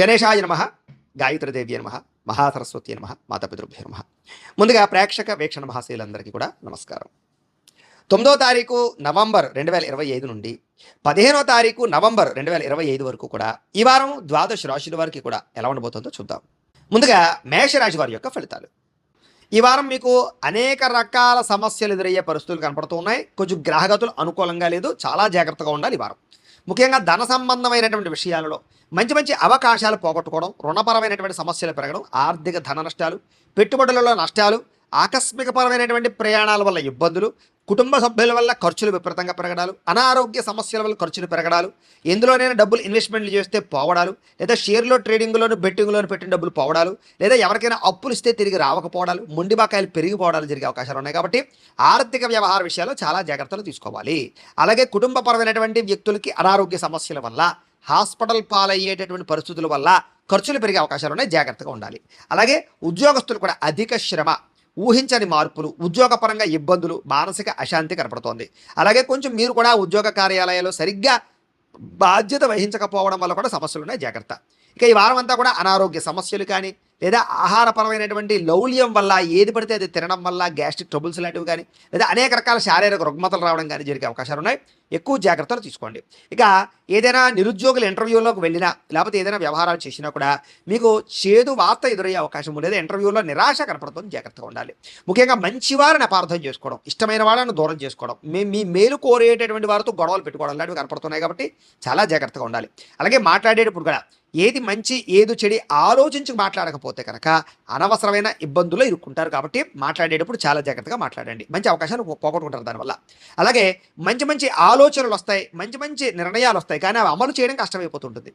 గణేశాయ నమ గాయత్రిదేవి నమ మహాసరస్వతి నమ మాతాపితృభ్య నమ. ముందుగా ప్రేక్షక వీక్షణ మహాశీలందరికీ కూడా నమస్కారం. తొమ్మిదో తారీఖు నవంబర్ రెండు వేల ఇరవై ఐదు నుండి పదిహేనో తారీఖు నవంబర్ రెండు వేల ఇరవై ఐదు వరకు కూడా ఈ వారం ద్వాదశ రాశుల వారికి కూడా ఎలా ఉండబోతుందో చూద్దాం. ముందుగా మేషరాశి వారి యొక్క ఫలితాలు. ఈ వారం మీకు అనేక రకాల సమస్యలు ఎదురయ్యే పరిస్థితులు కనపడుతూ ఉన్నాయి. కొంచెం గ్రహగతులు అనుకూలంగా లేదు. చాలా జాగ్రత్తగా ఉండాలి ఈ వారం. ముఖ్యంగా ధన సంబంధమైనటువంటి విషయాలలో మంచి మంచి అవకాశాలు పోగొట్టుకోవడం రుణపరమైనటువంటి సమస్యలు పెరగడం ఆర్థిక ధన నష్టాలు పెట్టుబడులలో నష్టాలు ఆకస్మికపరమైనటువంటి ప్రయాణాల వల్ల ఇబ్బందులు కుటుంబ సభ్యుల వల్ల ఖర్చులు విపరీతంగా పెరగడాలు అనారోగ్య సమస్యల వల్ల ఖర్చులు పెరగడాలు ఎందులోనైనా డబ్బులు ఇన్వెస్ట్మెంట్లు చేస్తే పోవడాలు లేదా షేర్లో ట్రేడింగ్లోను బెట్టింగ్లోను పెట్టిన డబ్బులు పోవడాలు లేదా ఎవరికైనా అప్పులు ఇస్తే తిరిగి రావకపోవడాలు మొండిబాకాయలు పెరిగిపోవడాలు జరిగే అవకాశాలు ఉన్నాయి కాబట్టి ఆర్థిక వ్యవహార విషయాల్లో చాలా జాగ్రత్తలు తీసుకోవాలి. అలాగే కుటుంబపరమైనటువంటి వ్యక్తులకి అనారోగ్య సమస్యల వల్ల హాస్పిటల్ పాలయ్యేటటువంటి పరిస్థితుల వల్ల ఖర్చులు పెరిగే అవకాశాలు ఉన్నాయి. జాగ్రత్తగా ఉండాలి. అలాగే ఉద్యోగస్తులు కూడా అధిక శ్రమ ఊహించని మార్పులు ఉద్యోగపరంగా ఇబ్బందులు మానసిక అశాంతి కనపడుతోంది. అలాగే కొంచెం మీరు కూడా ఉద్యోగ కార్యాలయాల్లో సరిగ్గా బాధ్యత వహించకపోవడం వల్ల కూడా సమస్యలు ఉన్నాయి. జాగ్రత్త. ఇక ఈ వారం అంతా కూడా అనారోగ్య సమస్యలు కానీ లేదా ఆహారపరమైనటువంటి లౌల్యం వల్ల ఏది పడితే అది తినడం వల్ల గ్యాస్ట్రిక్ ట్రబుల్స్ లాంటివి కానీ లేదా అనేక రకాల శారీరక రుగ్మతలు రావడం కానీ జరిగే అవకాశాలు ఉన్నాయి. ఎక్కువ జాగ్రత్తలు తీసుకోండి. ఇక ఏదైనా నిరుద్యోగుల ఇంటర్వ్యూలోకి వెళ్ళినా లేకపోతే ఏదైనా వ్యవహారాలు చేసినా కూడా మీకు చేదు వార్త ఎదురయ్యే అవకాశం లేదు ఇంటర్వ్యూలో నిరాశ కనపడుతుంది జాగ్రత్తగా ఉండాలి. ముఖ్యంగా మంచి వారిని అపార్థం చేసుకోవడం ఇష్టమైన వాళ్ళని దూరం చేసుకోవడం మీ మీ మేలు కోరేటటువంటి వారితో గొడవలు పెట్టుకోవడం లాంటివి కనపడుతున్నాయి కాబట్టి చాలా జాగ్రత్తగా ఉండాలి. అలాగే మాట్లాడేటప్పుడు కూడా ఏది మంచి ఏది చెడి ఆలోచించి మాట్లాడకపోతే కనుక అనవసరమైన ఇబ్బందులు ఇరుక్కుంటారు కాబట్టి మాట్లాడేటప్పుడు చాలా జాగ్రత్తగా మాట్లాడండి. మంచి అవకాశాలు పోగొట్టుకుంటారు దానివల్ల. అలాగే మంచి మంచి ఆలోచనలు వస్తాయి మంచి మంచి నిర్ణయాలు వస్తాయి. కానీ అవి అమలు చేయడం కష్టమైపోతుంటుంది.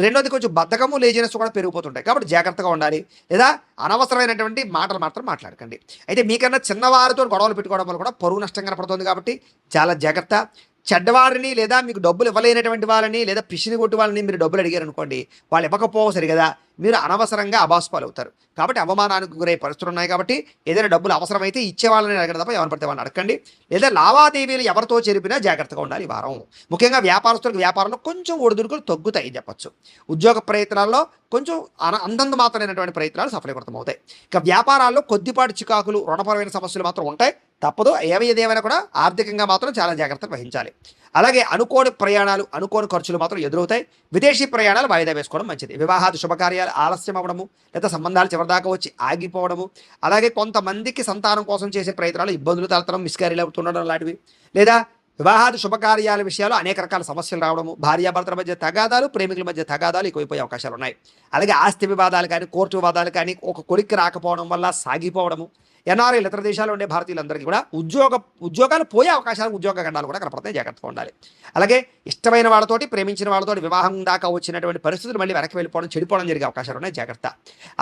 రెండోది కొంచెం బద్ధకము లేజినెస్ కూడా పెరిగిపోతుంటాయి. కాబట్టి జాగ్రత్తగా ఉండాలి. లేదా అనవసరమైనటువంటి మాటలు మాత్రం మాట్లాడకండి. అయితే మీకన్నా చిన్నవారితో గొడవలు పెట్టుకోవడం వల్ల కూడా పరువు నష్టం కనపడుతుంది కాబట్టి చాలా జాగ్రత్త. చెడ్డవారిని లేదా మీకు డబ్బులు ఇవ్వలేనటువంటి వాళ్ళని లేదా పిసిని కొట్టి వాళ్ళని మీరు డబ్బులు అడిగారు అనుకోండి వాళ్ళు ఇవ్వకపోవు సరి కదా మీరు అనవసరంగా అబాస్పాలు అవుతారు కాబట్టి అవమానానికి గురయ్యే పరిస్థితులు ఉన్నాయి కాబట్టి ఏదైనా డబ్బులు అవసరమైతే ఇచ్చే వాళ్ళని అడగడం తప్ప ఎవరిని పడితే వాళ్ళని అడగండి లేదా లావాదేవీలు ఎవరితో చెరిపినా జాగ్రత్తగా ఉండాలి ఈ వారం. ముఖ్యంగా వ్యాపారస్తులకు వ్యాపారంలో కొంచెం ఒడిదుడుకులు తగ్గుతాయి చెప్పచ్చు. ఉద్యోగ ప్రయత్నాల్లో కొంచెం అన అందంత మాత్రమైనటువంటి ప్రయత్నాలు సఫలీకృతం అవుతాయి ఇక వ్యాపారాల్లో కొద్దిపాటి చికాకులు రుణపరమైన సమస్యలు మాత్రం ఉంటాయి. తప్పదు. ఏవి ఏమైనా కూడా ఆర్థికంగా మాత్రం చాలా జాగ్రత్తలు వహించాలి. అలాగే అనుకోని ప్రయాణాలు అనుకోని ఖర్చులు మాత్రం ఎదురవుతాయి. విదేశీ ప్రయాణాలు వాయిదా వేసుకోవడం మంచిది. వివాహాది శుభకార్యాలు ఆలస్యం అవ్వడము లేదా సంబంధాలు చివరిదాకా వచ్చి ఆగిపోవడము అలాగే కొంతమందికి సంతానం కోసం చేసే ప్రయత్నాలు ఇబ్బందులు తలతడం మిస్కారీలు అవుతుండడం లాంటివి లేదా వివాహాది శుభకార్యాల విషయాలు అనేక రకాల సమస్యలు రావడము భార్యాభర్తల మధ్య తగాదాలు ప్రేమికుల మధ్య తగాదాలు ఎక్కువైపోయే అవకాశాలు ఉన్నాయి. అలాగే ఆస్తి వివాదాలు కానీ కోర్టు వివాదాలు కానీ ఒక కొలిక్కి రాకపోవడం వల్ల సాగిపోవడము ఎన్ఆర్ఐలు ఇతర దేశాల్లో ఉండే భారతీయులందరికీ కూడా ఉద్యోగ ఉద్యోగాలు పోయే అవకాశాలు ఉద్యోగ ఖండాలు కూడా కనపడతాయి జాగ్రత్తగా ఉండాలి. అలాగే ఇష్టమైన వాళ్ళతోటి ప్రేమించిన వాళ్ళతోటి వివాహం దాకా వచ్చినటువంటి పరిస్థితులు మళ్ళీ వెనక్కి వెళ్ళిపోవడం చెడిపోవడం జరిగే అవకాశాలు ఉన్నాయి. జాగ్రత్త.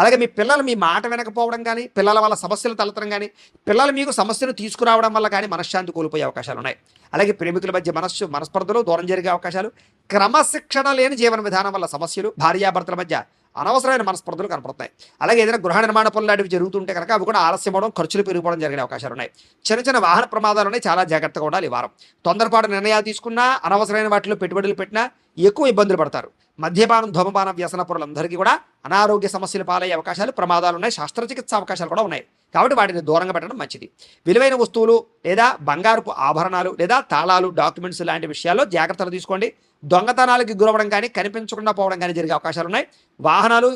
అలాగే మీ పిల్లలు మీ మాట వినకపోవడం కానీ పిల్లల వల్ల సమస్యలు తలతడం కానీ పిల్లలు మీకు సమస్యను తీసుకురావడం వల్ల కానీ మనశ్శాంతి కోల్పోయే అవకాశాలు ఉన్నాయి. అలాగే ప్రేమికుల మధ్య మనస్సు మనస్పర్ధలు దూరం జరిగే అవకాశాలు క్రమశిక్షణ లేని జీవన విధానం వల్ల సమస్యలు భార్యాభర్తల మధ్య అనవసరమైన మనస్పర్ధలు కనపడతాయి అలాగే ఏదైనా గృహ నిర్మాణ పనులు లాంటివి జరుగుతుంటే కనుక అవి కూడా ఆలస్యం అవడం ఖర్చులు పెరిగిపోవడం జరిగే అవకాశాలు ఉన్నాయి. చిన్న చిన్న వాహన ప్రమాదాలు ఉన్నాయి. చాలా జాగ్రత్తగా ఉండాలి ఈ వారం. తొందరపాటు నిర్ణయాలు తీసుకున్నా అనవసరమైన వాటిలో పెట్టుబడులు పెట్టినా ఎక్కువ ఇబ్బందులు పడతారు. మద్యపానం ధూమపానం వ్యసన పరులందరికీ కూడా అనారోగ్య సమస్యలు పాలయ్యే అవకాశాలు ప్రమాదాలు ఉన్నాయి. శస్త్రచికిత్స అవకాశాలు కూడా ఉన్నాయి. కాబట్టి వాటిని దూరంగా పెట్టడం మంచిది. విలువైన వస్తువులు లేదా బంగారుపు ఆభరణాలు లేదా తాళాలు డాక్యుమెంట్స్ లాంటి విషయాల్లో జాగ్రత్తలు తీసుకోండి. దొంగతనాలకి గురవడం కానీ కనిపించకుండా పోవడం కానీ జరిగే అవకాశాలు ఉన్నాయి. వాహనాలు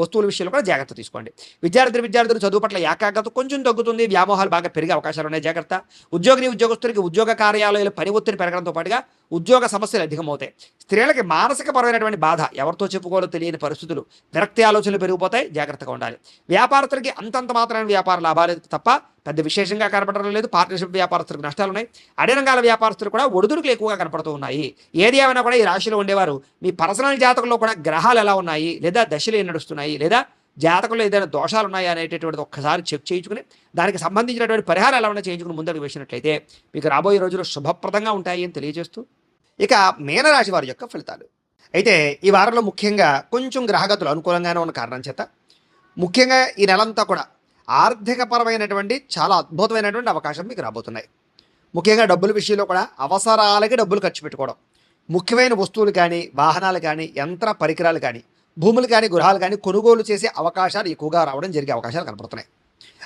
వస్తువుల విషయంలో కూడా జాగ్రత్త తీసుకోండి. విద్యార్థులు విద్యార్థులు చదువు పట్ల ఏకాగ్రత కొంచెం తగ్గుతుంది వ్యామోహాలు బాగా పెరిగే అవకాశాలు ఉన్నాయి. జాగ్రత్త. ఉద్యోగిని ఉద్యోగస్తులకి ఉద్యోగ కార్యాలయాలు పని ఒత్తిడి పెరగడంతో పాటుగా ఉద్యోగ సమస్యలు అధికమవుతాయి. స్త్రీలకి మానసికపరమైనటువంటి బాధ ఎవరితో చెప్పుకోవాలో తెలియని పరిస్థితులు విరక్తి ఆలోచనలు పెరిగిపోతాయి జాగ్రత్తగా ఉండాలి. వ్యాపారస్తులకి అంతంత మాత్రమే వ్యాపార లాభాలు తప్ప పెద్ద విశేషంగా కనపడడం లేదు. పార్ట్నర్షిప్ వ్యాపారస్తులకు నష్టాలు ఉన్నాయి. అదే రంగాల వ్యాపారస్తులు కూడా ఒడిదుడుకులు ఎక్కువగా కనపడుతూ ఉన్నాయి. ఏది ఏమైనా కూడా ఈ రాశిలో ఉండేవారు. మీ పర్సనల్ జాతకంలో కూడా గ్రహాలు ఎలా ఉన్నాయి? లేదా దశలు ఏం నడుస్తున్నాయి? లేదా జాతకంలో ఏదైనా దోషాలు ఉన్నాయా అనేటటువంటిది ఒక్కసారి చెక్ చేయించుకుని దానికి సంబంధించినటువంటి పరిహారాలు ఎలా చేయించుకుని ముందడుగు వేసినట్లయితే మీకు రాబోయే రోజులు శుభప్రదంగా ఉంటాయి అని తెలియజేస్తూ ఇక మీనరాశి వారి యొక్క ఫలితాలు. అయితే ఈ వారంలో ముఖ్యంగా కొంచెం గ్రహగతులు అనుకూలంగానే ఉన్న కారణం చేత ముఖ్యంగా ఈ నెలంతా కూడా ఆర్థికపరమైనటువంటి చాలా అద్భుతమైనటువంటి అవకాశం మీకు రాబోతున్నాయి. ముఖ్యంగా డబ్బుల విషయంలో కూడా అవసరాలకి డబ్బులు ఖర్చు పెట్టుకోవడం. ముఖ్యమైన వస్తువులు కానీ వాహనాలు కానీ యంత్ర పరికరాలు కానీ భూములు కానీ గృహాలు కానీ కొనుగోలు చేసే అవకాశాలు ఎక్కువగా రావడం జరిగే అవకాశాలు కనపడుతున్నాయి.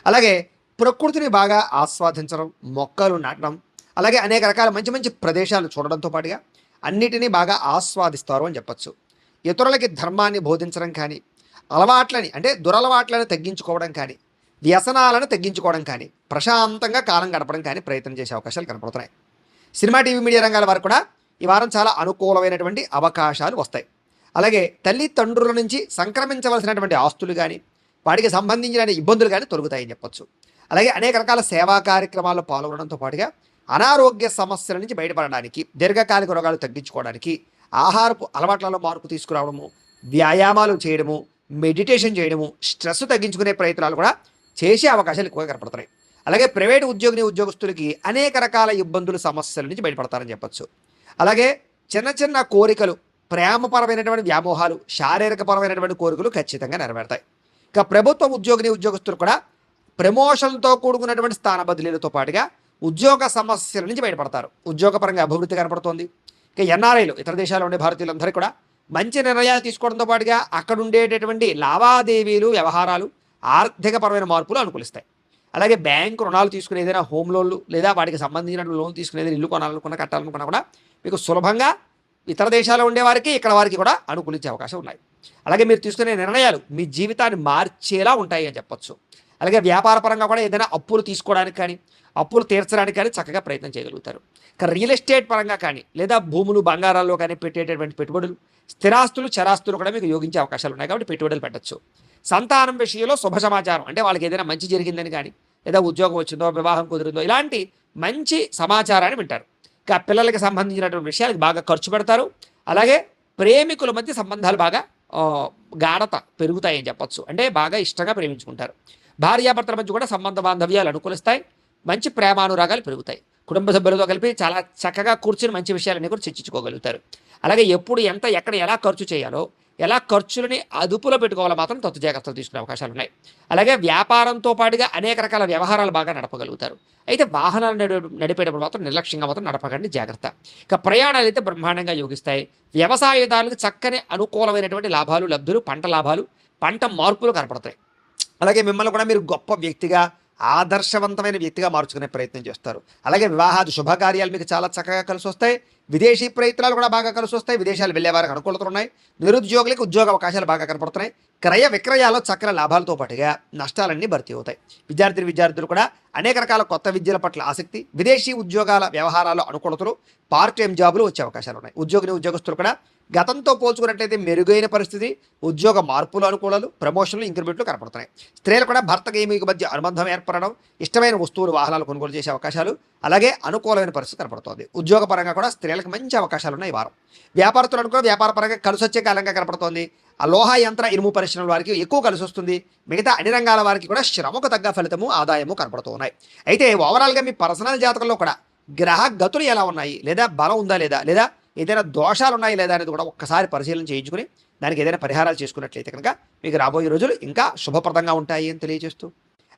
అలాగే ప్రకృతిని బాగా ఆస్వాదించడం మొక్కలు నాటడం అలాగే అనేక రకాల మంచి మంచి ప్రదేశాలు చూడడంతో పాటుగా అన్నిటినీ బాగా ఆస్వాదిస్తారు అని చెప్పచ్చు. ఇతరులకి ధర్మాన్ని బోధించడం కానీ అలవాట్లని అంటే దురలవాట్లను తగ్గించుకోవడం కానీ వ్యసనాలను తగ్గించుకోవడం కానీ ప్రశాంతంగా కాలం గడపడం కానీ ప్రయత్నం చేసే అవకాశాలు కనపడుతున్నాయి. సినిమా టీవీ మీడియా రంగాల వారు కూడా ఈ వారం చాలా అనుకూలమైనటువంటి అవకాశాలు వస్తాయి. అలాగే తల్లిదండ్రుల నుంచి సంక్రమించవలసినటువంటి ఆస్తులు కానీ వాటికి సంబంధించిన ఇబ్బందులు కానీ తొలుగుతాయని చెప్పొచ్చు. అలాగే అనేక రకాల సేవా కార్యక్రమాల్లో పాల్గొనడంతో పాటుగా అనారోగ్య సమస్యల నుంచి బయటపడడానికి దీర్ఘకాలిక రోగాలు తగ్గించుకోవడానికి ఆహారపు అలవాట్లలో మార్పు తీసుకురావడము వ్యాయామాలు చేయడము మెడిటేషన్ చేయడము స్ట్రెస్ తగ్గించుకునే ప్రయత్నాలు కూడా చేసే అవకాశాలు ఎక్కువగా కనపడుతున్నాయి. అలాగే ప్రైవేట్ ఉద్యోగిని ఉద్యోగస్తులకి అనేక రకాల ఇబ్బందులు సమస్యల నుంచి బయటపడతారని చెప్పచ్చు. అలాగే చిన్న చిన్న కోరికలు ప్రేమపరమైనటువంటి వ్యామోహాలు శారీరకపరమైనటువంటి కోరికలు ఖచ్చితంగా నెరవేరుతాయి. ఇక ప్రభుత్వ ఉద్యోగిని ఉద్యోగస్తులు కూడా ప్రమోషన్తో కూడుకున్నటువంటి స్థాన బదిలీలతో పాటుగా ఉద్యోగ సమస్యల నుంచి బయటపడతారు. ఉద్యోగపరంగా అభివృద్ధి కనపడుతోంది. ఇక ఎన్ఆర్ఐలు ఇతర దేశాల్లో ఉండే భారతీయులందరూ కూడా మంచి నిర్ణయాలు తీసుకోవడంతో పాటుగా అక్కడ ఉండేటటువంటి లావాదేవీలు వ్యవహారాలు ఆర్థికపరమైన మార్పులు అనుకూలిస్తాయి. అలాగే బ్యాంకు రుణాలు తీసుకునే ఏదైనా హోమ్ లోన్లు లేదా వాటికి సంబంధించిన లోన్ తీసుకునేది ఇల్లు కొనాలనుకున్నా కట్టాలనుకున్నా కూడా మీకు సులభంగా ఇతర దేశాల్లో ఉండేవారికి ఇక్కడ వారికి కూడా అనుకూలించే అవకాశం ఉన్నాయి. అలాగే మీరు తీసుకునే నిర్ణయాలు మీ జీవితాన్ని మార్చేలా ఉంటాయి అని చెప్పొచ్చు. అలాగే వ్యాపార పరంగా కూడా ఏదైనా అప్పులు తీసుకోవడానికి కానీ అప్పులు తీర్చడానికి కానీ చక్కగా ప్రయత్నం చేయగలుగుతారు. ఇక రియల్ ఎస్టేట్ పరంగా కానీ లేదా భూములు బంగారాల్లో కానీ పెట్టేటటువంటి పెట్టుబడులు స్థిరాస్తులు చరాస్తులు కూడా మీకు యోగించే అవకాశాలు ఉన్నాయి కాబట్టి పెట్టుబడులు పెట్టచ్చు. సంతానం విషయంలో శుభ సమాచారం అంటే వాళ్ళకి ఏదైనా మంచి జరిగిందని కానీ లేదా ఉద్యోగం వచ్చిందో వివాహం కుదిరిందో ఇలాంటి మంచి సమాచారాన్ని వింటారు. ఇంకా పిల్లలకి సంబంధించినటువంటి విషయాలకు బాగా ఖర్చు పెడతారు. అలాగే ప్రేమికుల మధ్య సంబంధాలు బాగా గాఢత పెరుగుతాయని చెప్పచ్చు. అంటే బాగా ఇష్టంగా ప్రేమించుకుంటారు. భార్యాభర్తల మధ్య కూడా సంబంధ బాంధవ్యాలు అనుకూలిస్తాయి. మంచి ప్రేమానురాగాలు పెరుగుతాయి. కుటుంబ సభ్యులతో కలిపి చాలా చక్కగా కూర్చుని మంచి విషయాలన్నీ కూడా చర్చించుకోగలుగుతారు. అలాగే ఎప్పుడు ఎంత ఎక్కడ ఎలా ఖర్చు చేయాలో ఎలా ఖర్చులని అదుపులో పెట్టుకోవాలో మాత్రం తొత్తు జాగ్రత్తలు తీసుకునే అవకాశాలు ఉన్నాయి. అలాగే వ్యాపారంతో పాటుగా అనేక రకాల వ్యవహారాలు బాగా నడపగలుగుతారు. అయితే వాహనాలు నడి నడిపేటప్పుడు మాత్రం నిర్లక్ష్యంగా మాత్రం నడపకండి జాగ్రత్త. ఇక ప్రయాణాలు అయితే బ్రహ్మాండంగా యోగిస్తాయి. వ్యవసాయదారులకు చక్కని అనుకూలమైనటువంటి లాభాలు లబ్ధులు పంట లాభాలు పంట మార్పులు కనపడతాయి. అలాగే మిమ్మల్ని కూడా మీరు గొప్ప వ్యక్తిగా ఆదర్శవంతమైన వ్యక్తిగా మార్చుకునే ప్రయత్నం చేస్తారు. అలాగే వివాహాది శుభకార్యాలు మీకు చాలా చక్కగా కలిసి వస్తాయి. విదేశీ ప్రయత్నాలు కూడా బాగా కలిసి వస్తాయి. విదేశాలు వెళ్ళే వారికి అనుకూలతలు ఉన్నాయి. నిరుద్యోగులకు ఉద్యోగ అవకాశాలు బాగా కనపడుతున్నాయి. క్రయ విక్రయాల్లో చక్కని లాభాలతో పాటుగా నష్టాలన్నీ భర్తీ అవుతాయి. విద్యార్థి విద్యార్థులు కూడా అనేక రకాల కొత్త విద్యల పట్ల ఆసక్తి విదేశీ ఉద్యోగాల వ్యవహారాల్లో అనుకూలతలు పార్ట్ టైం జాబులు వచ్చే అవకాశాలు ఉన్నాయి. ఉద్యోగిని ఉద్యోగస్తులు కూడా గతంతో పోల్చుకున్నట్లయితే మెరుగైన పరిస్థితి ఉద్యోగ మార్పులు అనుకూలాలు ప్రమోషన్లు ఇంక్రిమెంట్లు కనపడుతున్నాయి. స్త్రీలు కూడా భర్తకి మీకు మధ్య అనుబంధం ఏర్పడడం ఇష్టమైన వస్తువులు వాహనాలు కొనుగోలు చేసే అవకాశాలు అలాగే అనుకూలమైన పరిస్థితి కనపడుతోంది. ఉద్యోగ పరంగా కూడా స్త్రీలకు మంచి అవకాశాలు ఉన్నాయి వారం. వ్యాపారస్తులు కూడా వ్యాపార పరంగా కలిసి వచ్చే కాలంగా కనపడుతోంది. ఆ లోహ యంత్ర ఇనుము పరిశ్రమల వారికి ఎక్కువ కలిసి వస్తుంది. మిగతా అన్ని రంగాల వారికి కూడా శ్రమకు తగ్గ ఫలితము ఆదాయము కనపడుతూ ఉన్నాయి. అయితే ఓవరాల్గా మీ పర్సనల్ జాతకంలో కూడా గ్రహ గతులు ఎలా ఉన్నాయి? లేదా బలం ఉందా లేదా? లేదా ఏదైనా దోషాలు ఉన్నాయి లేదా అనేది కూడా ఒక్కసారి పరిశీలన చేయించుకుని దానికి ఏదైనా పరిహారాలు చేసుకున్నట్లయితే కనుక మీకు రాబోయే రోజులు ఇంకా శుభప్రదంగా ఉంటాయి అని తెలియజేస్తూ